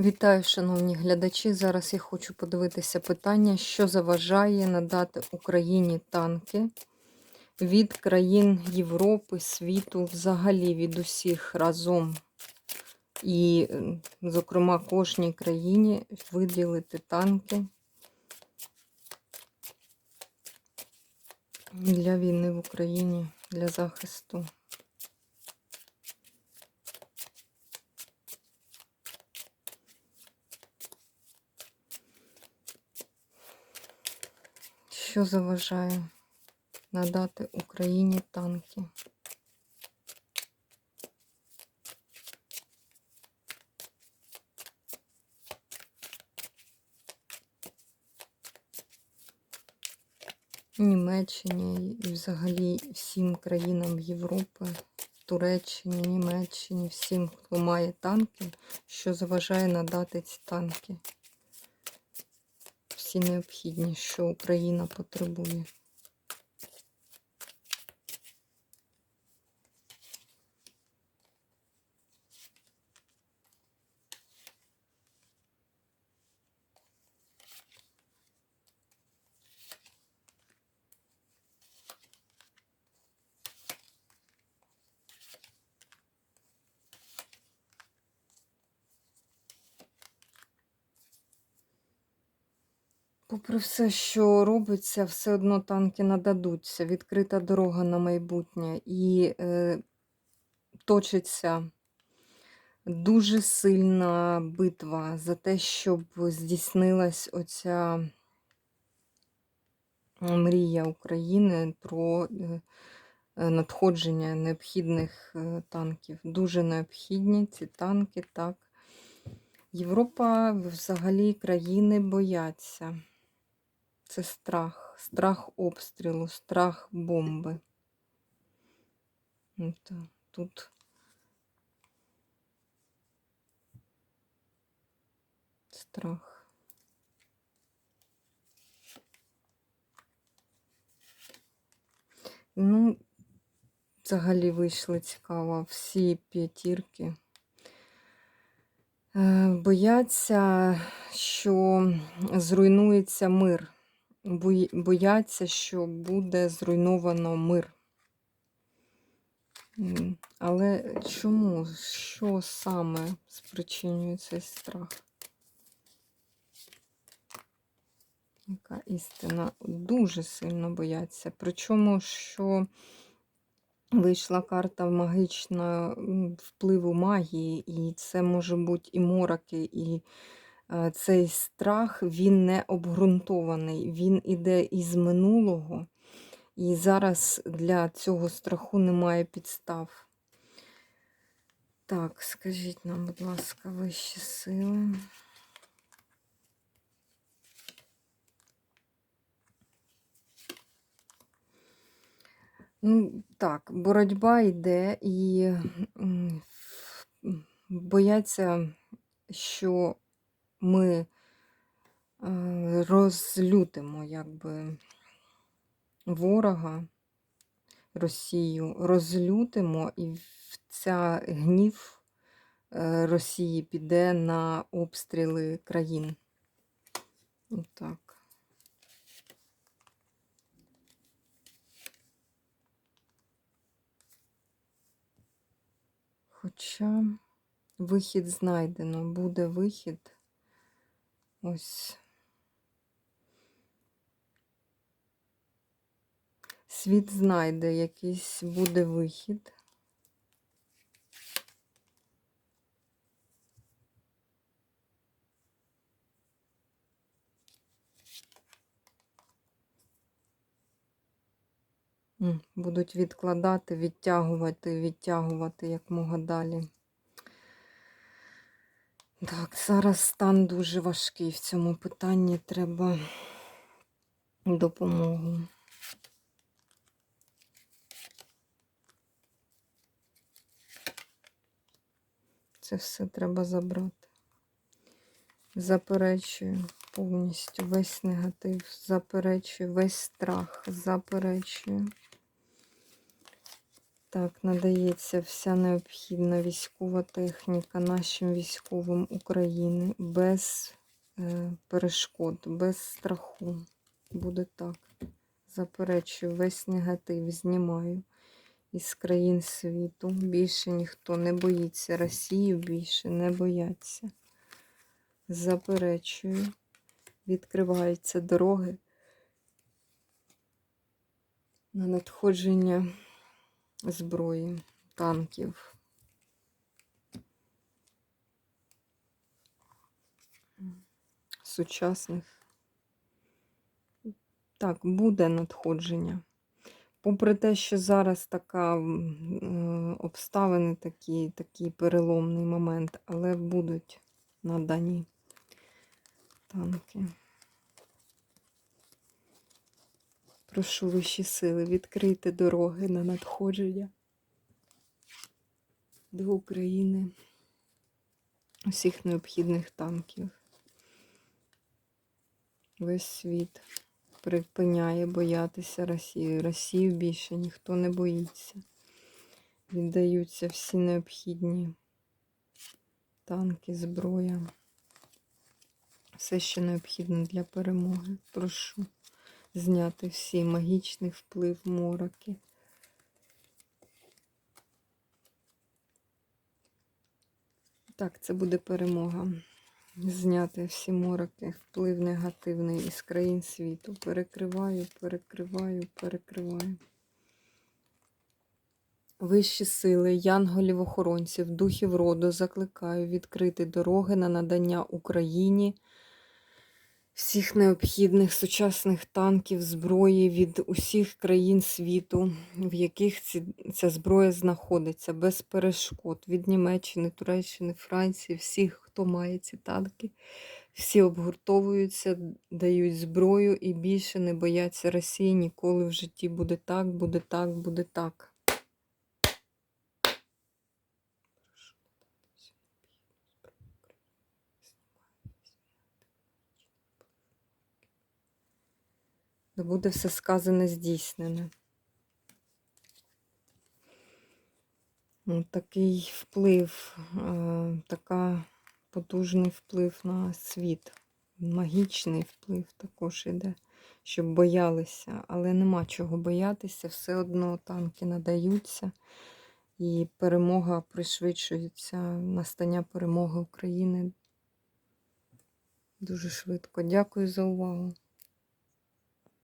Вітаю, шановні глядачі. Зараз я хочу подивитися питання, що заважає надати Україні танки від країн Європи, світу, взагалі від усіх разом. І, зокрема, кожній країні виділити танки для війни в Україні, для захисту. Що заважає надати Україні танки? Німеччині і взагалі всім країнам Європи, Туреччині, Німеччині, всім, хто має танки, що заважає надати ці танки. Всі необхідні, що Україна потребує. Попри все, що робиться, все одно танки нададуться. Відкрита дорога на майбутнє. І е, точиться дуже сильна битва за те, щоб здійснилась оця мрія України про е, е, надходження необхідних е, танків. Дуже необхідні ці танки, так. Європа взагалі країни бояться. Це страх, страх обстрілу, страх бомби. Тут страх. Ну, взагалі вийшли цікаво всі п'ятірки. Е, бояться, що зруйнується мир бояться, що буде зруйновано мир. Але чому? Що саме спричинює цей страх? Яка істина дуже сильно бояться. Причому, що вийшла карта магічного впливу магії, і це може бути і мороки, і цей страх він не обґрунтований, він іде із минулого, і зараз для цього страху немає підстав. Так, скажіть нам, будь ласка, вищі сили. Ну, Так, боротьба йде і бояться, що ми е, розлютимо якби ворога Росію, розлютимо, і ця гнів е, Росії піде на обстріли країн. Отак. Хоча вихід знайдено, буде вихід. Ось. Світ знайде якийсь буде вихід. Будуть відкладати, відтягувати, відтягувати якмога далі. Так, зараз стан дуже важкий в цьому питанні треба допомогу. Це все треба забрати. Заперечую повністю весь негатив, заперечую весь страх, заперечую. Так, надається вся необхідна військова техніка нашим військовим України без е, перешкод, без страху. Буде так. Заперечую, весь негатив знімаю із країн світу. Більше ніхто не боїться. Росію більше не бояться. Заперечую. Відкриваються дороги на надходження зброї, танків. Сучасних. Так, буде надходження. Попри те, що зараз така е, обставини такі, такий переломний момент, але будуть надані танки. Прошу вищі сили, відкрити дороги на надходження до України усіх необхідних танків. Весь світ припиняє боятися Росії. Росію більше ніхто не боїться. Віддаються всі необхідні танки, зброя. Все, що необхідно для перемоги. Прошу зняти всі магічний вплив мороки. Так, це буде перемога. Зняти всі мороки, вплив негативний із країн світу. Перекриваю, перекриваю, перекриваю. Вищі сили, янголів-охоронців, духів роду закликаю відкрити дороги на надання Україні всіх необхідних сучасних танків, зброї від усіх країн світу, в яких ці, ця зброя знаходиться, без перешкод від Німеччини, Туреччини, Франції, всіх, хто має ці танки. Всі обгуртовуються, дають зброю і більше не бояться Росії. Ніколи в житті буде так, буде так, буде так. Буде все сказане здійснене. Такий вплив, е, така потужний вплив на світ. Магічний вплив також іде, щоб боялися, але нема чого боятися, все одно танки надаються, і перемога пришвидшується, настання перемоги України дуже швидко. Дякую за увагу.